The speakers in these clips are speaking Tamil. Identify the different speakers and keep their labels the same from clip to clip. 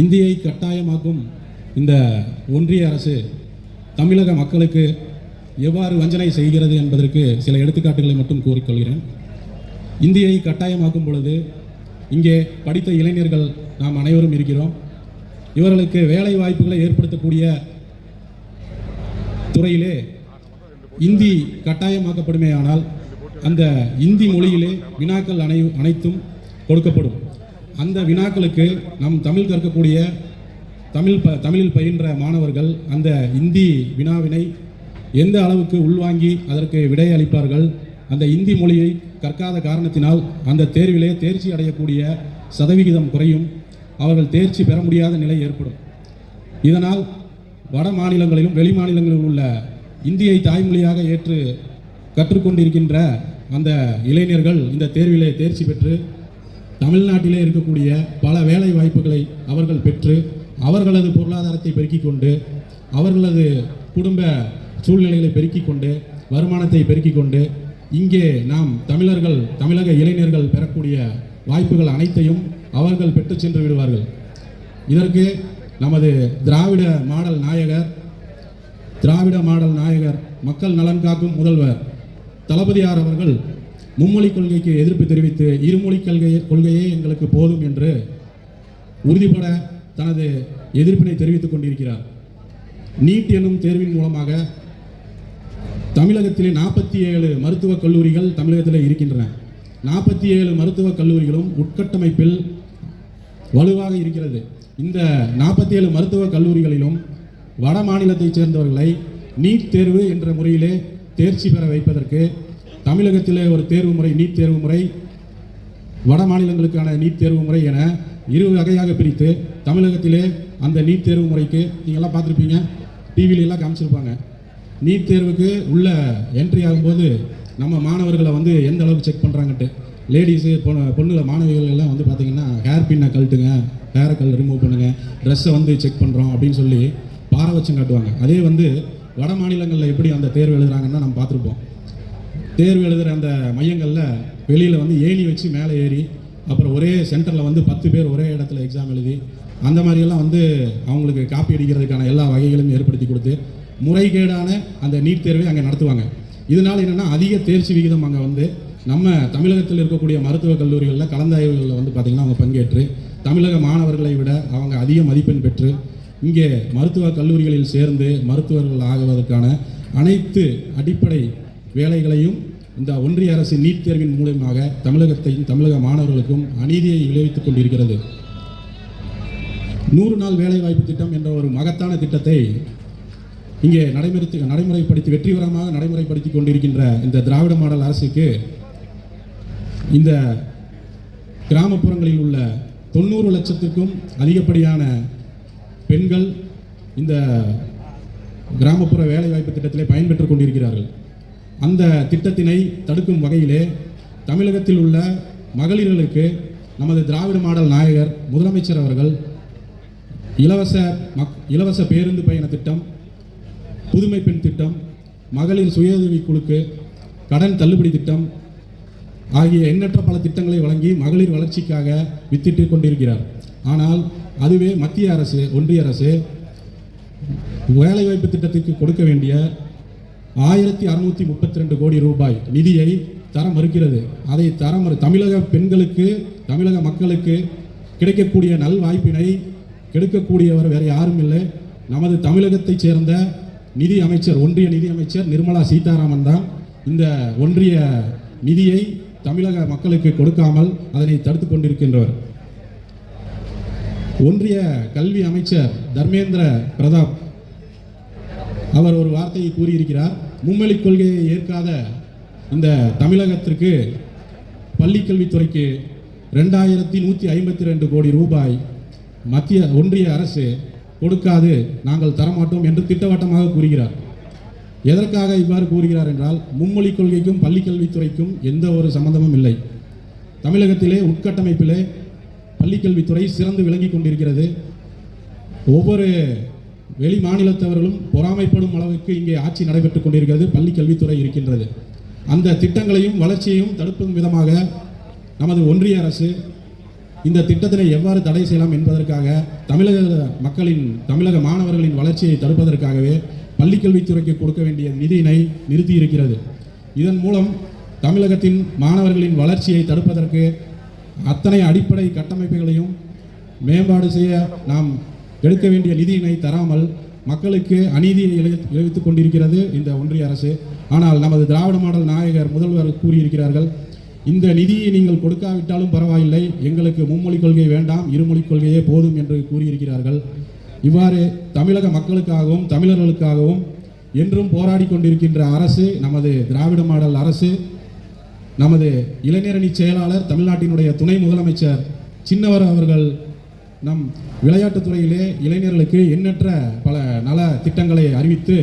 Speaker 1: இந்தியை கட்டாயமாக்கும் இந்த ஒன்றிய அரசு தமிழக மக்களுக்கு எவ்வாறு வஞ்சனை செய்கிறது என்பதற்கு சில எடுத்துக்காட்டுகளை மட்டும் கூறிக்கொள்கிறேன். இந்தியை கட்டாயமாக்கும் பொழுது இங்கே படித்த இளைஞர்கள் நாம் அனைவரும் இருக்கிறோம். இவர்களுக்கு வேலை வாய்ப்புகளை ஏற்படுத்தக்கூடிய துறையிலே இந்தி கட்டாயமாக்கப்படுமேயானால் அந்த இந்தி மொழியிலே வினாக்கள் அனை அனைத்தும் கொடுக்கப்படும். அந்த வினாக்களுக்கு நம் தமிழ் கற்கக்கூடிய தமிழ் ப தமிழில் பயின்ற மாணவர்கள் அந்த இந்தி வினாவினை எந்த அளவுக்கு உள்வாங்கி அதற்கு விடை அளிப்பார்கள் அந்த இந்தி மொழியை கற்காத காரணத்தினால் அந்த தேர்விலே தேர்ச்சி அடையக்கூடிய சதவிகிதம் குறையும் அவர்கள் தேர்ச்சி பெற முடியாத நிலை ஏற்படும். இதனால் வட மாநிலங்களிலும் வெளி மாநிலங்களிலும் உள்ள இந்தியை தாய்மொழியாக ஏற்று கற்றுக்கொண்டிருக்கின்ற அந்த இளைஞர்கள் இந்த தேர்விலே தேர்ச்சி பெற்று தமிழ்நாட்டிலே இருக்கக்கூடிய பல வேலை வாய்ப்புகளை அவர்கள் பெற்று அவர்களது பொருளாதாரத்தை பெருக்கிக் கொண்டு அவர்களது குடும்ப சூழ்நிலைகளை பெருக்கிக் கொண்டு வருமானத்தை பெருக்கிக் கொண்டு இங்கே நாம் தமிழர்கள் தமிழக இளைஞர்கள் பெறக்கூடிய வாய்ப்புகள் அனைத்தையும் அவர்கள் பெற்று சென்று விடுவார்கள். இதற்கு நமது திராவிட மாடல் நாயகர் திராவிட மாடல் நாயகர் மக்கள் நலன் காக்கும் முதல்வர் தளபதியார் அவர்கள் மும்மொழி கொள்கைக்கு எதிர்ப்பு தெரிவித்து இருமொழி கொள்கை கொள்கையே எங்களுக்கு போதும் என்று உறுதிபட தனது எதிர்ப்பினை தெரிவித்துக் கொண்டிருக்கிறார். நீட் என்னும் தேர்வின் மூலமாக தமிழகத்திலே நாற்பத்தி ஏழு மருத்துவக் கல்லூரிகள் தமிழகத்தில் இருக்கின்றன. நாற்பத்தி ஏழு மருத்துவக் கல்லூரிகளும் உட்கட்டமைப்பில் வலுவாக இருக்கிறது. இந்த நாற்பத்தி ஏழு மருத்துவக் கல்லூரிகளிலும் வட மாநிலத்தைச் சேர்ந்தவர்களை நீட் தேர்வு என்ற முறையிலே தேர்ச்சி பெற வைப்பதற்கு தமிழகத்தில் ஒரு தேர்வு முறை நீட் தேர்வு முறை வட மாநிலங்களுக்கான நீட் தேர்வு முறை என இரு வகையாக பிரித்து தமிழகத்திலே அந்த நீட் தேர்வு முறைக்கு நீங்கள்லாம் பார்த்துருப்பீங்க. டிவிலெலாம் காமிச்சிருப்பாங்க. நீட் தேர்வுக்கு உள்ள என்ட்ரி ஆகும்போது நம்ம மாணவர்களை வந்து எந்த அளவுக்கு செக் பண்ணுறாங்கன்ட்டு லேடிஸு பொண்ணு பொண்ணுல மாணவிகள் எல்லாம் வந்து பார்த்தீங்கன்னா ஹேர் பின்னை கழட்டுங்க ஹேரை கல் ரிமூவ் பண்ணுங்கள் ட்ரெஸ்ஸை வந்து செக் பண்ணுறோம் அப்படின்னு சொல்லி பாரபட்சம் காட்டுவாங்க. அதே வந்து வட மாநிலங்களில் எப்படி அந்த தேர்வு எழுதுறாங்கன்னா நம்ம பார்த்துருப்போம். தேர்வு எழுதுகிற அந்த மையங்களில் வெளியில் வந்து ஏணி வச்சு மேலே ஏறி அப்புறம் ஒரே சென்டரில் வந்து பத்து பேர் ஒரே இடத்துல எக்ஸாம் எழுதி அந்த மாதிரியெல்லாம் வந்து அவங்களுக்கு காப்பி அடிக்கிறதுக்கான எல்லா வகைகளையும் ஏற்படுத்தி கொடுத்து முறைகேடான அந்த நீட் தேர்வை அங்கே நடத்துவாங்க. இதனால் என்னென்னா அதிக தேர்ச்சி விகிதம் அங்கே வந்து நம்ம தமிழகத்தில் இருக்கக்கூடிய மருத்துவக் கல்லூரிகளில் கலந்தாய்வுகளில் வந்து பார்த்திங்கன்னா அவங்க பங்கேற்று தமிழக மாணவர்களை விட அவங்க அதிக மதிப்பெண் பெற்று இங்கே மருத்துவக் கல்லூரிகளில் சேர்ந்து மருத்துவர்கள் ஆகுவதற்கான அனைத்து அடிப்படை வேலைகளையும் இந்த ஒன்றிய அரசு நீட் தேர்வின் மூலமாக தமிழகத்தையும் தமிழக மாணவர்களுக்கும் அநீதியை விளைவித்துக் கொண்டிருக்கிறது. நூறு நாள் வேலைவாய்ப்பு திட்டம் என்ற ஒரு மகத்தான திட்டத்தை இங்கே நடைமுறை நடைமுறைப்படுத்தி வெற்றிகரமாக நடைமுறைப்படுத்தி கொண்டிருக்கின்ற இந்த திராவிட மாடல் அரசுக்கு இந்த கிராமப்புறங்களில் உள்ள தொண்ணூறு லட்சத்துக்கும் அதிகப்படியான பெண்கள் இந்த கிராமப்புற வேலைவாய்ப்பு திட்டத்திலே பயன்பெற்றுக் கொண்டிருக்கிறார்கள். அந்த திட்டத்தினை தடுக்கும் வகையிலே தமிழகத்தில் உள்ள மகளிர்களுக்கு நமது திராவிட மாடல் நாயகர் முதலமைச்சர் அவர்கள் இலவச மக் இலவச பேருந்து பயண திட்டம் புதுமை பெண் திட்டம் மகளிர் சுய உதவிக் குழுக்கு கடன் தள்ளுபடி திட்டம் ஆகிய எண்ணற்ற பல திட்டங்களை வழங்கி மகளிர் வளர்ச்சிக்காக வித்திட்டு கொண்டிருக்கிறார். ஆனால் அதுவே மத்திய அரசு ஒன்றிய அரசு வேலைவாய்ப்பு திட்டத்திற்கு கொடுக்க வேண்டிய ஆயிரத்தி அறுநூத்தி முப்பத்தி ரெண்டு கோடி ரூபாய் நிதியை தர மறுக்கிறது. அதை தர மறு தமிழக பெண்களுக்கு தமிழக மக்களுக்கு கிடைக்கக்கூடிய நல் வாய்ப்பினை கெடுக்கக்கூடியவர் வேற யாரும் இல்லை. நமது தமிழகத்தைச் சேர்ந்த நிதி அமைச்சர் ஒன்றிய நிதி அமைச்சர் நிர்மலா சீதாராமன் தான் இந்த ஒன்றிய நிதியை தமிழக மக்களுக்கு கொடுக்காமல் அதனை தடுத்து கொண்டிருக்கின்றவர். ஒன்றிய கல்வி அமைச்சர் தர்மேந்திர பிரதாப் அவர் ஒரு வார்த்தையை கூறியிருக்கிறார். மும்மொழி கொள்கையை ஏற்காத இந்த தமிழகத்திற்கு பள்ளிக்கல்வித்துறைக்கு ரெண்டாயிரத்தி நூற்றி ஐம்பத்தி ரெண்டு கோடி ரூபாய் மத்திய ஒன்றிய அரசு கொடுக்காது நாங்கள் தரமாட்டோம் என்று திட்டவட்டமாக கூறுகிறார். எதற்காக இவ்வாறு கூறுகிறார் என்றால் மும்மொழி கொள்கைக்கும் பள்ளிக்கல்வித்துறைக்கும் எந்த ஒரு சம்பந்தமும் இல்லை. தமிழகத்திலே உட்கட்டமைப்பிலே பள்ளிக்கல்வித்துறை சிறந்து விளங்கி கொண்டிருக்கிறது. ஒவ்வொரு வெளி மாநிலத்தவர்களும் பொறாமைப்படும் அளவுக்கு இங்கே ஆட்சி நடைபெற்றுக் கொண்டிருக்கிறது பள்ளி கல்வித்துறை இருக்கின்றது. அந்த திட்டங்களையும் வளர்ச்சியையும் தடுக்கும் விதமாக நமது ஒன்றிய அரசு இந்த திட்டத்தினை எவ்வாறு தடை செய்யலாம் என்பதற்காக தமிழக மக்களின் தமிழக மாணவர்களின் வளர்ச்சியை தடுப்பதற்காகவே பள்ளிக்கல்வித்துறைக்கு கொடுக்க வேண்டிய நிதியினை நிறுத்தி இருக்கிறது இதன் மூலம் தமிழகத்தின் மாணவர்களின் வளர்ச்சியை தடுப்பதற்கு அத்தனை அடிப்படை கட்டமைப்புகளையும் மேம்பாடு செய்ய நாம் எடுக்க வேண்டிய நிதியினை தராமல் மக்களுக்கு அநீதியை இழை- இழைத்துக் கொண்டிருக்கிறது இந்த ஒன்றிய அரசு. ஆனால் நமது திராவிட மாடல் நாயகர் முதல்வர் கூறியிருக்கிறார்கள் இந்த நிதியை நீங்கள் கொடுக்காவிட்டாலும் பரவாயில்லை எங்களுக்கு மும்மொழிக் கொள்கை வேண்டாம் இருமொழிக் கொள்கையே போதும் என்று கூறியிருக்கிறார்கள். இவ்வாறு தமிழக மக்களுக்காகவும் தமிழர்களுக்காகவும் என்றும் போராடி கொண்டிருக்கின்ற அரசு நமது திராவிட மாடல் அரசு நமது இளைஞரணி செயலாளர் தமிழ்நாட்டினுடைய துணை முதலமைச்சர் சின்னவர் அவர்கள் நம் விளையாட்டுத்துறையிலே இளைஞர்களுக்கு எண்ணற்ற பல நல திட்டங்களை அறிவித்து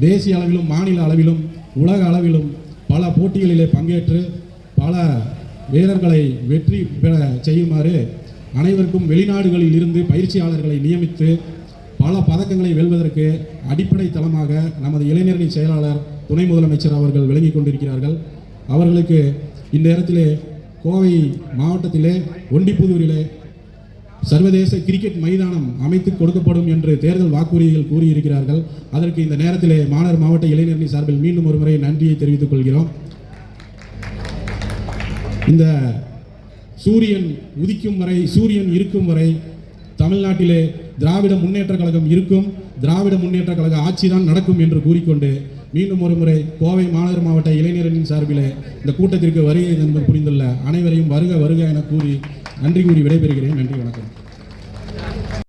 Speaker 1: தேசிய அளவிலும் மாநில அளவிலும் உலக அளவிலும் பல போட்டிகளிலே பங்கேற்று பல வீரர்களை வெற்றி பெற செய்யுமாறு அனைவருக்கும் வெளிநாடுகளில் இருந்து பயிற்சியாளர்களை நியமித்து பல பதக்கங்களை வெல்வதற்கு அடிப்படை தளமாக நமது இளைஞரணி செயலாளர் துணை முதலமைச்சர் அவர்கள் விளங்கி கொண்டிருக்கிறார்கள். அவர்களுக்கு இந்த நேரத்திலே கோவை மாவட்டத்திலே ஒண்டிப்புதூரிலே சர்வதேச கிரிக்கெட் மைதானம் அமைத்து கொடுக்கப்படும் என்று தேர்தல் வாக்குறுதிகள் கூறியிருக்கிறார்கள். அதற்கு இந்த நேரத்திலே மாணவர் மாவட்ட இளைஞரணி சார்பில் மீண்டும் ஒரு முறை நன்றியை தெரிவித்துக் கொள்கிறோம். இந்த சூரியன் உதிக்கும் வரை சூரியன் இருக்கும் வரை தமிழ்நாட்டிலே திராவிட முன்னேற்ற கழகம் இருக்கும். திராவிட முன்னேற்ற கழக ஆட்சிதான் நடக்கும் என்று கூறிக்கொண்டு மீண்டும் ஒரு முறை கோவை மாநகர் மாவட்ட இளைஞரணியின் சார்பிலே இந்த கூட்டத்திற்கு வருகை என்பது புரிந்துள்ள அனைவரையும் வருக வருக என கூறி நன்றி கூறி விடைபெறுகிறேன். நன்றி வணக்கம்.